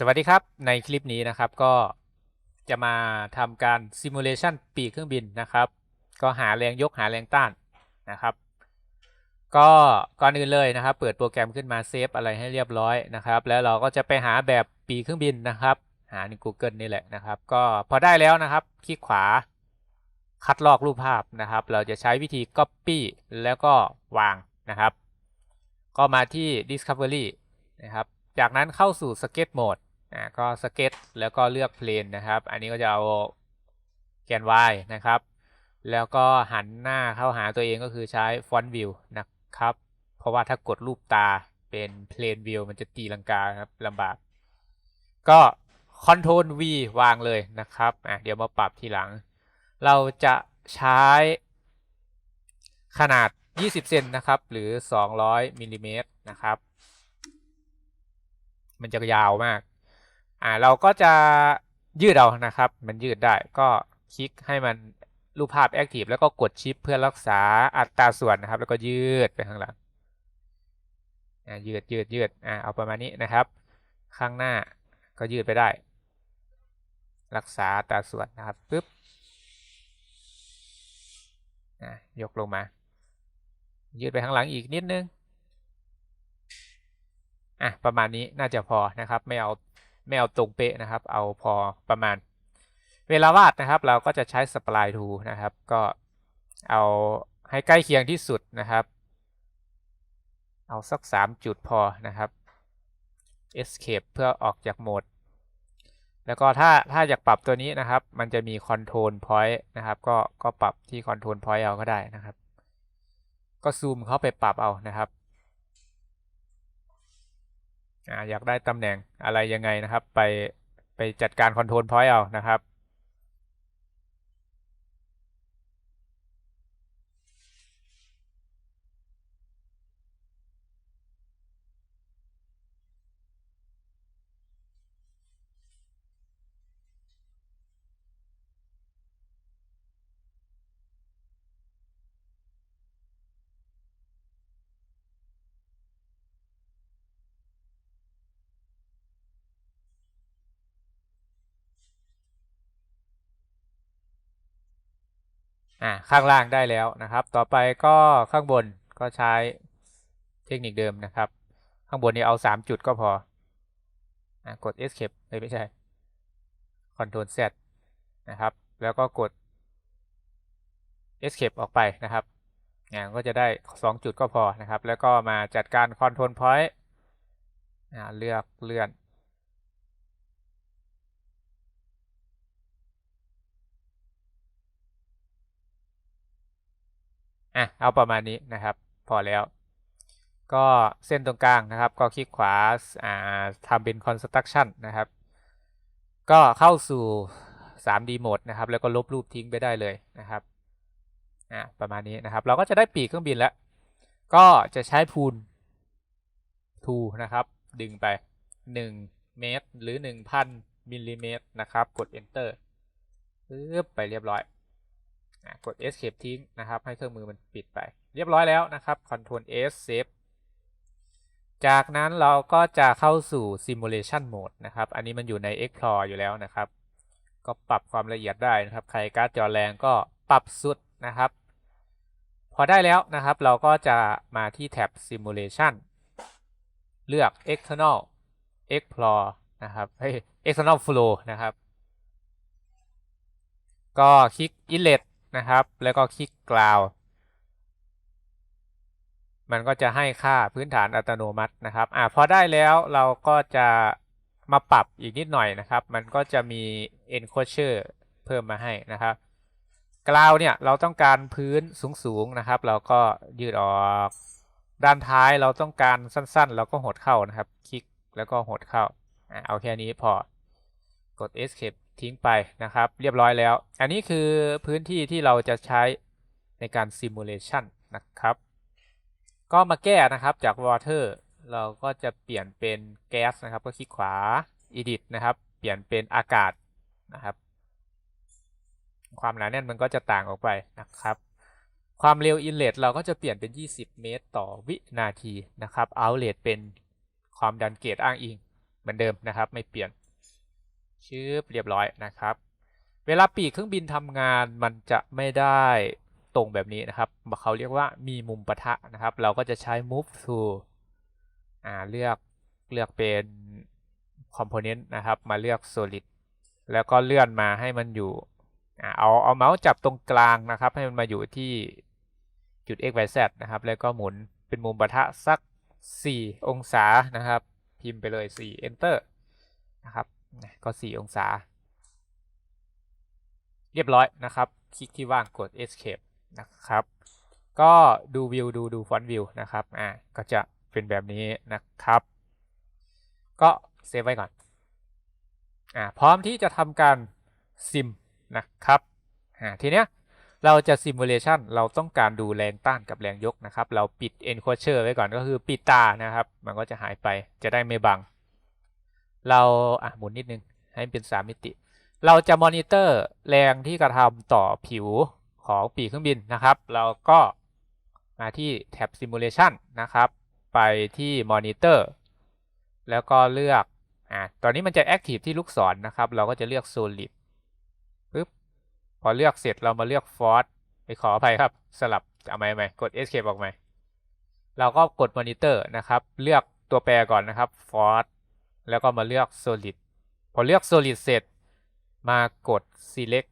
สวัสดีครับ ในคลิปนี้นะครับก็จะมาทำการซิมูเลชันปีกเครื่องบินนะครับ ก็หาแรงยกหาแรงต้านนะครับ ก็ก่อนอื่นเลยนะครับ เปิดโปรแกรมขึ้นมาเซฟอะไรให้เรียบร้อยนะครับ แล้วเราก็จะไปหาแบบปีกเครื่องบินนะครับ หาใน Google นี่แหละนะครับ ก็พอได้แล้วนะครับ คลิกขวาคัดลอกรูปภาพนะครับ เราจะใช้วิธี Copy แล้วก็วางนะครับ ก็มาที่ Discovery นะครับ จากนั้นเข้าสู่ Sketch Mode อ่าก็ Sketch แล้วก็เลือก Plane นะครับ อันนี้ก็จะเอาแกน Y นะครับ แล้วก็หันหน้าเข้าหาตัวเองก็คือใช้ Front View นะครับ เพราะว่าถ้ากดรูปตาเป็น Plane View มันจะตีลังกาครับลำบาก ก็ Ctrl V วางเลยนะครับอะเดี๋ยวมาปรับทีหลัง เราจะใช้ขนาด 20 เซนนะครับ หรือ 200มิลลิเมตรนะครับ มันจะยาวมาก อ่าเราก็จะยืดเอานะครับ มันยืดได้ก็คลิกให้มันรูปภาพ Active แล้วก็กดชิปเพื่อรักษาอัตราส่วนนะครับ แล้วก็ยืดไปข้างหลังอ่ายืดยืดยืดอ่าเอาประมาณนี้นะครับ ข้างหน้าก็ยืดไปได้ รักษาอัตราส่วนนะครับปึ๊บอะยกลงมา ยืดไปข้างหลังอีกนิดนึงอะประมาณนี้น่าจะพอนะครับ ไม่เอา ไม่เอาตรงเป๊ะนะครับ เอาพอประมาณ เวลาวาดนะครับ เราก็จะใช้สป l ายทูนะครับ ก็เอาให้ใกล้เคียงที่สุดนะครับ เอาสัก 3 จุดพอนะครับ escape เพื่อออกจากโหมด แล้วก็ถ้าถ้าอยากปรับตัวนี้นะครับ มันจะมี control point นะครับ ก็ก็ปรับที่ control point เอาก็ได้นะครับ ก็ซูมเข้าไปปรับเอานะครับ อยากได้ตำแหน่งอะไรยังไงนะครับ ไปไปจัดการคอนโทรลพอยต์เอานะครับ อ่าข้างล่างได้แล้วนะครับ ต่อไปก็ข้างบนก็ใช้เทคนิคเดิมนะครับ ข้างบนนี้เอา 3 จุดก็พออ่ากด escape เลยไม่ใช่ control z นะครับ แล้วก็กด escape ออกไปนะครับอ่าก็จะได้ 2 จุดก็พอนะครับ แล้วก็มาจัดการ control point อ่าเลือกเลื่อน อะเอาประมาณนี้นะครับ พอแล้ว ก็เส้นตรงกลางนะครับ ก็คลิกขวาอ่าทำเป็น construction นะครับ ก็เข้าสู่ 3D mode นะครับ แล้วก็ลบรูปทิ้งไปได้เลยนะครับอ่าประมาณนี้นะครับ เราก็จะได้ปีกเครื่องบินแล้ว ก็จะใช้พูล2นะครับ ดึงไป 1 เมตร หรือ 1,000มิลลิเมตรนะครับ กด enter ปึ๊บไปเรียบร้อย กด escape ทิ้งนะครับ ให้เครื่องมือมันปิดไป เรียบร้อยแล้วนะครับ Control S save จากนั้นเราก็จะเข้าสู่ simulation mode นะครับ อันนี้มันอยู่ใน Explore อยู่แล้วนะครับ ก็ปรับความละเอียดได้นะครับ ใครการ์ดจอแรงก็ปรับสุดนะครับ พอได้แล้วนะครับ เราก็จะมาที่แท็บ simulation เลือก external explore นะครับเฮ้ external flow นะครับ ก็คลิก inlet นะครับ แล้วก็คลิกกราวมันก็จะให้ค่าพื้นฐานอัตโนมัตินะครับอ่าพอได้แล้วเราก็จะมาปรับอีกนิดหน่อยนะครับ มันก็จะมี enclosure เพิ่มมาให้นะครับกราวเนี่ยเราต้องการพื้นสูงๆนะครับ เราก็ยืดออกด้านท้ายเราต้องการสั้นๆ เราก็หดเข้านะครับ คลิกแล้วก็หดเข้าอ่าเอาแค่นี้พอกด escape ทิ้งไปนะครับ เรียบร้อยแล้ว อันนี้คือพื้นที่ที่เราจะใช้ในการ simulation นะครับ ก็มาแก้นะครับจาก water เราก็จะเปลี่ยนเป็นแก๊สนะครับ ก็คลิกขวา edit นะครับ เปลี่ยนเป็นอากาศนะครับ ความหนาแน่นมันก็จะต่างออกไปนะครับ ความเร็ว inlet เราก็จะเปลี่ยนเป็น 20 เมตร ต่อวินาทีนะครับ outlet เป็นความดันเกตอ้างอิงเหมือนเดิมนะครับ ไม่เปลี่ยน ชืบเรียบร้อยนะครับ เวลาปีกเครื่องบินทำงานมันจะไม่ได้ตรงแบบนี้นะครับเขาเรียกว่ามีมุมปะทะนะครับ เราก็จะใช้ move to อ่าเลือกเลือกเป็น component นะครับ มาเลือก solid แล้วก็เลื่อนมาให้มันอยู่อ่าเอาเอาเมาส์จับตรงกลางนะครับ ให้มันมาอยู่ที่จุด x y z นะครับ แล้วก็หมุนเป็นมุมปะทะสัก 4 องศานะครับ พิมพ์ไปเลย 4 enter นะครับ ก็ 4 องศา เรียบร้อยนะครับ คลิกที่ว่างกด escape นะครับ ก็ดูวิวดูดูฟอนต์วิวนะครับ อ่า ก็จะเป็นแบบนี้นะครับ ก็เซฟไว้ก่อน อ่า พร้อมที่จะทำการซิมนะครับ อ่า ทีเนี้ยเราจะซิมูเลชันเราต้องการดูแรงต้านกับแรงยกนะครับ เราปิด encoder ไว้ก่อนก็คือปิดตานะครับ มันก็จะหายไปจะได้ไม่บัง เราอะหมุนนิดนึง ให้เป็น3มิติ เราจะมอนิเตอร์แรงที่กระทำต่อผิวของปีกเครื่องบินนะครับ เราก็มาที่แท็บ Simulation นะครับ ไปที่ Monitor แล้วก็เลือก อ่า ตอนนี้มันจะ Active ที่ลูกศรนนะครับ เราก็จะเลือก Solid ปึ๊บ พอเลือกเสร็จเรามาเลือก Force ไปขออภัยครับ สลับเอาไหมไหมกด Escape ออกไหม เราก็กด Monitor นะครับ เลือกตัวแปรก่อนนะครับ Force แล้วก็มาเลือก Solid พอเลือก Solid เสร็จ มากด select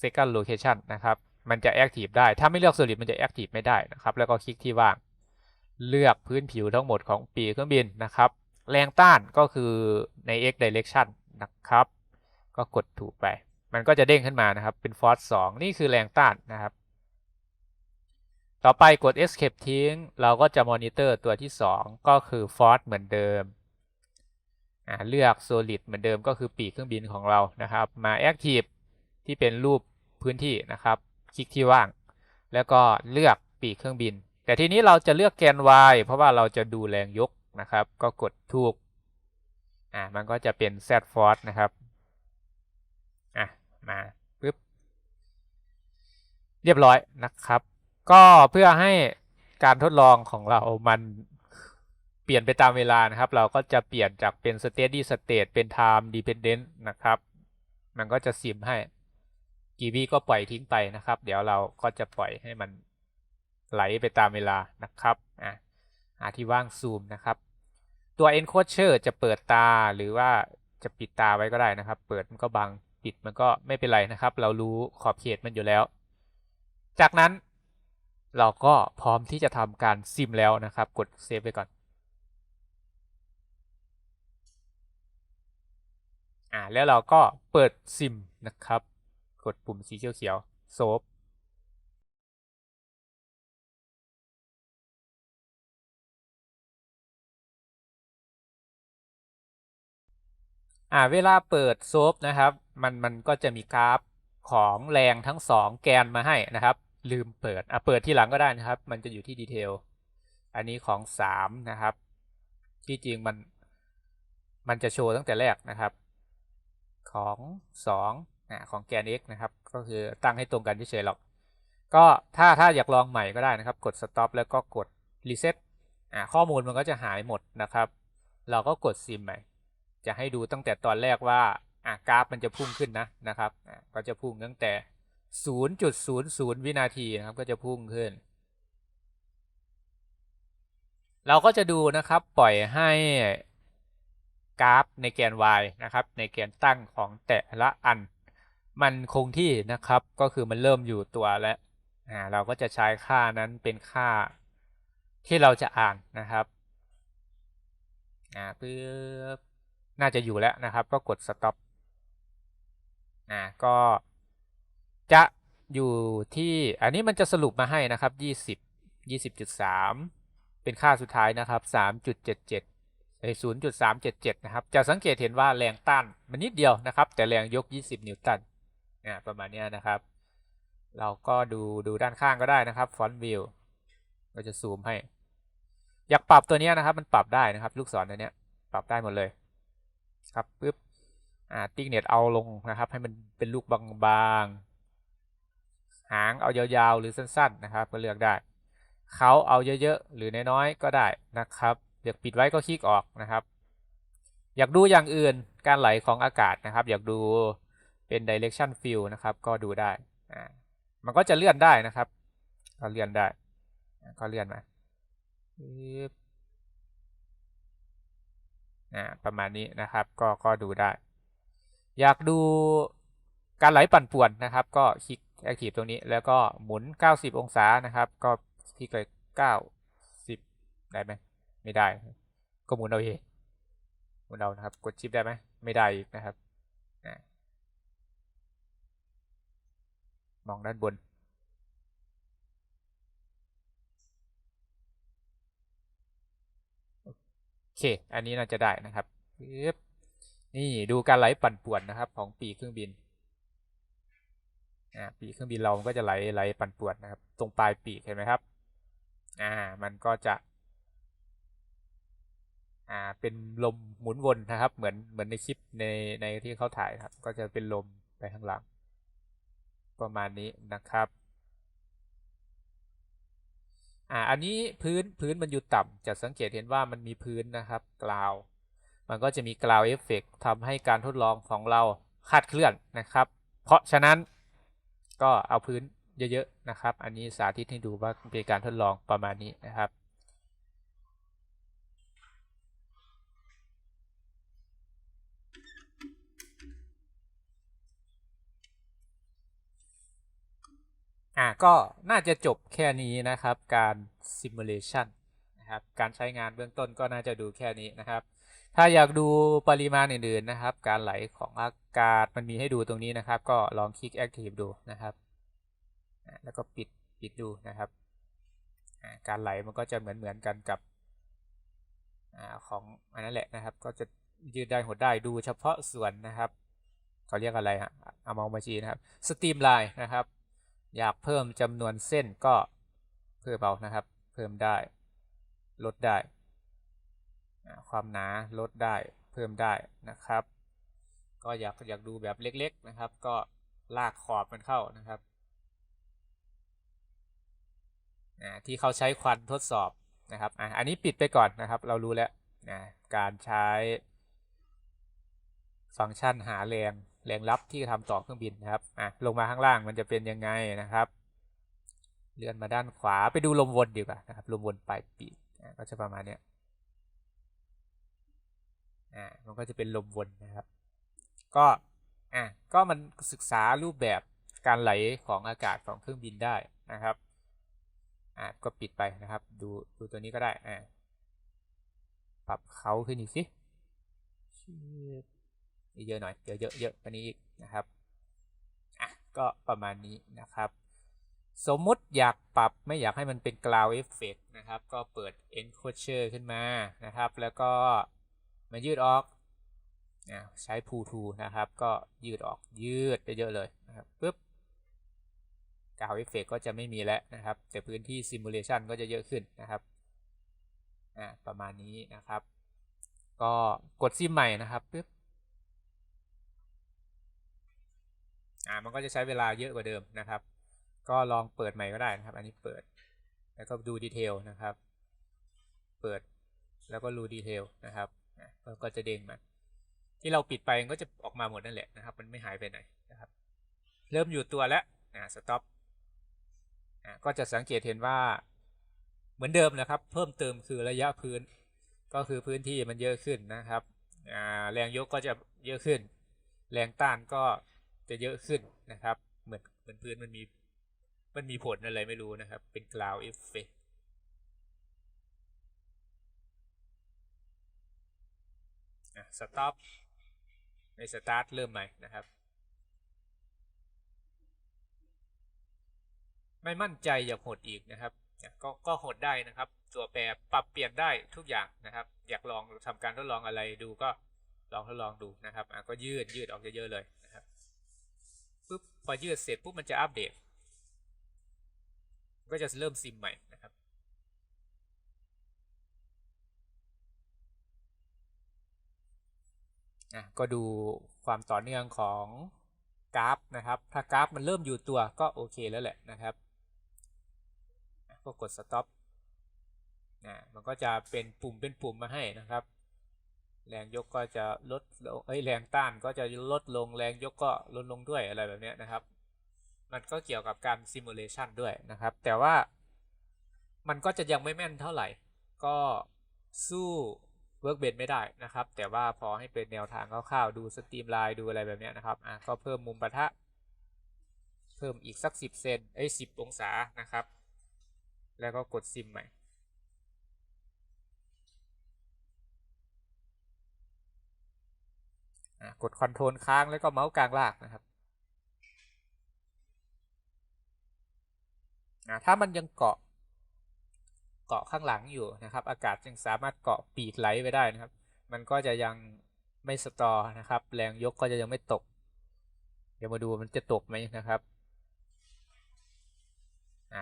second location นะครับ มันจะ active ได้ ถ้าไม่เลือก solid มันจะ active ไม่ได้นะครับ แล้วก็คลิกที่ว่าง เลือกพื้นผิวทั้งหมดของปีกเครื่องบินนะครับ แรงต้านก็คือใน x direction นะครับ ก็กดถูกไป มันก็จะเด้งขึ้นมานะครับ เป็น force 2นี่คือแรงต้านนะครับต่อไปกด escape ทิ้ง เราก็จะ monitor ตัวที่ 2 ก็คือ force เหมือนเดิม เลือก solid เหมือนเดิมก็คือปีกเครื่องบินของเรานะครับ มา active ที่เป็นรูปพื้นที่นะครับ คลิกที่ว่าง แล้วก็เลือกปีกเครื่องบิน แต่ทีนี้เราจะเลือกแกน y เพราะว่าเราจะดูแรงยกนะครับ ก็กดถูกอ่ามันก็จะเป็น z force นะครับอะมาปึ๊บเรียบร้อยนะครับ ก็เพื่อให้การทดลองของเรามัน เปลี่ยนไปตามเวลานะครับ เราก็จะเปลี่ยนจากเป็น steady state เป็น time dependent นะครับ มันก็จะซิมให้กี่วิก็ปล่อยทิ้งไปนะครับ เดี๋ยวเราก็จะปล่อยให้มันไหลไปตามเวลานะครับอะหาที่ว่างซูมนะครับ ตัว encoder จะเปิดตาหรือว่าจะปิดตาไว้ก็ได้นะครับ เปิดมันก็บังปิดมันก็ไม่เป็นไรนะครับ เรารู้ขอบเขตมันอยู่แล้ว จากนั้นเราก็พร้อมที่จะทำการซิมแล้วนะครับ กดเซฟไปก่อน อ่าแล้วเราก็เปิดซิมนะครับ กดปุ่มสีเขียวๆโซฟอ่าเวลาเปิดโซฟนะครับ มันมันก็จะมีกราฟของแรงทั้งสองแกนมาให้นะครับ ลืมเปิดอะเปิดที่หลังก็ได้นะครับ มันจะอยู่ที่ดีเทลอันนี้ของ 3 นะครับ ที่จริงมันมันจะโชว์ตั้งแต่แรกนะครับ ของ2อ่าของแกน x นะครับ ก็คือตั้งให้ตรงกันเฉยๆหรอก ก็ถ้าถ้าอยากลองใหม่ก็ได้นะครับ กด stop แล้วก็กด reset อ่าข้อมูลมันก็จะหายหมดนะครับ เราก็กดซิมใหม่ จะให้ดูตั้งแต่ตอนแรกว่าอ่ากราฟมันจะพุ่งขึ้นนะนะครับอ่าก็จะพุ่งตั้งแต่ 0.00 วินาทีนะครับก็จะพุ่งขึ้น เราก็จะดูนะครับปล่อยให้ กราฟในแกน y นะครับ ในแกนตั้งของแต่ละอัน มันคงที่นะครับก็คือมันเริ่มอยู่ตัวแล้วเราก็จะใช้ค่านั้นเป็นค่าที่เราจะอ่านนะครับอ่าปึ๊บน่าจะอยู่แล้วนะครับ ก็กด stop อ่าก็จะอยู่ที่อันนี้มันจะสรุปมาให้นะครับ 20 20.3 เป็นค่าสุดท้ายนะครับ 3.77 0.377 นะครับ จะสังเกตเห็นว่าแรงต้านมันนิดเดียวนะครับ แต่แรงยก 20 นิวตันเนี่ยประมาณนี้นะครับ เราก็ดูดูด้านข้างก็ได้นะครับฟอนต์วิวเราจะซูมให้ อยากปรับตัวนี้นะครับ มันปรับได้นะครับ ลูกศรตัวนี้ปรับได้หมดเลยครับปึ๊บอ่าติ๊กเน็ตเอาลงนะครับ ให้มันเป็นลูกบางๆ หางเอายาวๆ หรือสั้นๆนะครับ ก็เลือกได้ เขาเอาเยอะๆ หรือน้อยๆ ก็ได้นะครับ เลือกปิดไว้ก็คลิกออกนะครับ อยากดูอย่างอื่นการไหลของอากาศนะครับ อยากดูเป็น direction field นะครับ ก็ดูได้อ่ามันก็จะเลื่อนได้นะครับ ก็เลื่อนได้ ก็เลื่อนมาปึ๊บอ่าประมาณนี้นะครับ ก็ก็ดูได้ อยากดูการไหลปั่นป่วนนะครับ ก็คลิก Active ตรงนี้ แล้วก็หมุน 90 องศานะครับ ก็คลิกเลย90 ได้ไหม ไม่ได้ ก็หมุนเอาเองหมุนเอานะครับ กดชิปได้ไหมไม่ได้อีกนะครับมองด้านบน โอเค อันนี้น่าจะได้นะครับนี่ดูการไหลปั่นป่วนนะครับ ของปีเครื่องบินอ่าปีเครื่องบินเรามันก็จะไหลไหลปั่นป่วนนะครับ ตรงปลายปีกเห็นไหมครับ อ่า มันก็จะ อ่าเป็นลมหมุนวนนะครับ เหมือนเหมือนในคลิปในในที่เขาถ่ายครับ ก็จะเป็นลมไปข้างหลัง ประมาณนี้นะครับอ่าอันนี้พื้นพื้นมันอยู่ต่ำจะสังเกตเห็นว่ามันมีพื้นนะครับกราว มันก็จะมีกราวเอฟเฟกทำให้การทดลองของเราคาดเคลื่อนนะครับ เพราะฉะนั้นก็เอาพื้นเยอะๆนะครับ อันนี้สาธิตให้ดูว่าเป็นการทดลองประมาณนี้นะครับ อ่าก็น่าจะจบแค่นี้นะครับการ simulation นะครับการใช้งานเบื้องต้นก็น่าจะดูแค่นี้นะครับ ถ้าอยากดูปริมาณอื่นๆนะครับ การไหลของอากาศมันมีให้ดูตรงนี้นะครับ ก็ลองคลิก active ดูนะครับแล้วก็ปิดปิดดูนะครับ การไหลมันก็จะเหมือนเหมือนกันกับอของอันนั้นแหละนะครับ ก็จะยืดได้หดได้ดูเฉพาะส่วนนะครับเขาเรียกอะไรฮะเอามองมาชีนะครับสตรีมไลน์นะครับ อยากเพิ่มจำนวนเส้นก็เพิ่มเอานะครับ เพิ่มได้ ลดได้ ความหนาลดได้ เพิ่มได้นะครับ ก็อยากอยากดูแบบเล็กๆนะครับ ก็ลากขอบมันเข้านะครับที่เขาใช้ควันทดสอบนะครับออันนี้ปิดไปก่อนนะครับ เรารู้แล้วนะการใช้ ฟังก์ชันหาแรง แรงรับที่ทำต่อเครื่องบินนะครับอะลงมาข้างล่างมันจะเป็นยังไงนะครับ เลื่อนมาด้านขวาไปดูลมวนดีกว่านะครับลมวนปลายปีกก็จะประมาณเนี้ยอ่ามันก็จะเป็นลมวนนะครับ ก็อะก็มันศึกษารูปแบบการไหลของอากาศของเครื่องบินได้นะครับอะก็ปิดไปนะครับ ดูดูตัวนี้ก็ได้อะปรับเขาขึ้นอีกสิ เยอะหน่อยเยอะเยอะเยอะกว่านี้อีกนะครับอะก็ประมาณนี้นะครับ สมมุติอยากปรับไม่อยากให้มันเป็น cloud effect นะครับ ก็เปิด encoder ขึ้นมานะครับ แล้วก็มายืดออกอะใช้ pull to นะครับ ก็ยืดออกยืดเยอะเลยนะครับปุ๊บ cloud effect ก็จะไม่มีแล้วนะครับ แต่พื้นที่ simulation ก็จะเยอะขึ้นนะครับอะประมาณนี้นะครับ ก็กดซิมใหม่นะครับปุ๊บ อ่ามันก็จะใช้เวลาเยอะกว่าเดิมนะครับ ก็ลองเปิดใหม่ก็ได้นะครับ อันนี้เปิด แล้วก็ดูดีเทลนะครับ เปิดแล้วก็รูดีเทลนะครับอะก็จะเด้งมาที่เราปิดไปก็จะออกมาหมดนั่นแหละนะครับ มันไม่หายไปไหนนะครับ เริ่มอยู่ตัวแล้วอ่าสต็อปอ่าก็จะสังเกตเห็นว่าเหมือนเดิมนะครับ เพิ่มเติมคือระยะพื้น ก็คือพื้นที่มันเยอะขึ้นนะครับอ่าแรงยกก็จะเยอะขึ้น แรงต้านก็ จะเยอะขึ้นนะครับ เหมือนเหมือนพื้นมันมีมันมีผลอะไรไม่รู้นะครับ เป็น cloud effect อะ stop ใน start เริ่มใหม่นะครับ ไม่มั่นใจอยากหดอีกนะครับก็ก็หดได้นะครับ ตัวแปรปรับเปลี่ยนได้ทุกอย่างนะครับ อยากลองทำการทดลองอะไรดูก็ลองทดลองดูนะครับก็ยืดยืดออกเยอะๆเลยนะครับ พอยืดเสร็จปุ๊บมันจะอัปเดต ก็จะเริ่มซิมใหม่นะครับอะก็ดูความต่อเนื่องของกราฟนะครับ ถ้ากราฟมันเริ่มอยู่ตัวก็โอเคแล้วแหละนะครับ ก็กด stop นะมันก็จะเป็นปุ่มเป็นปุ่มมาให้นะครับ แรงยกก็จะลดลงเอ้ยแรงต้านก็จะลดลงแรงยกก็ลดลงด้วยอะไรแบบเนี้ยนะครับ มันก็เกี่ยวกับการซิมูเลชันด้วยนะครับ แต่ว่ามันก็จะยังไม่แม่นเท่าไหร่ ก็สู้เวิร์กเบนไม่ได้นะครับ แต่ว่าพอให้เป็นแนวทางคร่าวๆ ดูสตรีมไลน์ดูอะไรแบบเนี้ยนะครับอะก็เพิ่มมุมปะทะ เพิ่มอีกสัก 10 เซนเอ้ย10 องศานะครับ แล้วก็กดซิมใหม่ อะ กดคอนโทรลค้างแล้วก็เมาส์กลางลากนะครับถ้ามันยังเกาะเกาะข้างหลังอยู่นะครับ อากาศยังสามารถเกาะปีกไหลไปได้นะครับ มันก็จะยังไม่สตอร์นะครับ แรงยกก็จะยังไม่ตก เดี๋ยวมาดูมันจะตกไหมนะครับ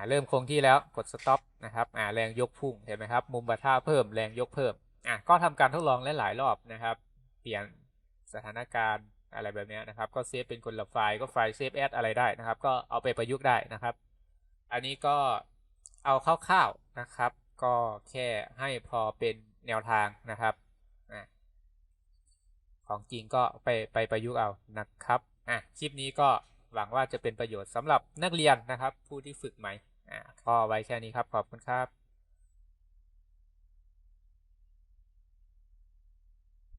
เริ่มคงที่แล้วกด stop นะครับแรงยกพุ่งเห็นไหมครับ มุมบัท่าเพิ่มแรงยกเพิ่มก็ทำการทดลองหลายๆรอบนะครับ เปลี่ยน สถานการณ์อะไรแบบนี้นะครับ ก็เซฟเป็นคนละไฟล์ก็ไฟล์เซฟแอดอะไรได้นะครับ ก็เอาไปประยุกต์ได้นะครับ อันนี้ก็เอาคร่าวๆนะครับ ก็แค่ให้พอเป็นแนวทางนะครับของจริงก็ไปไปประยุกต์เอานะครับอะคลิปนี้ก็หวังว่าจะเป็นประโยชน์สำหรับนักเรียนนะครับ ผู้ที่ฝึกใหม่อะก็ไว้แค่นี้ครับขอบคุณครับ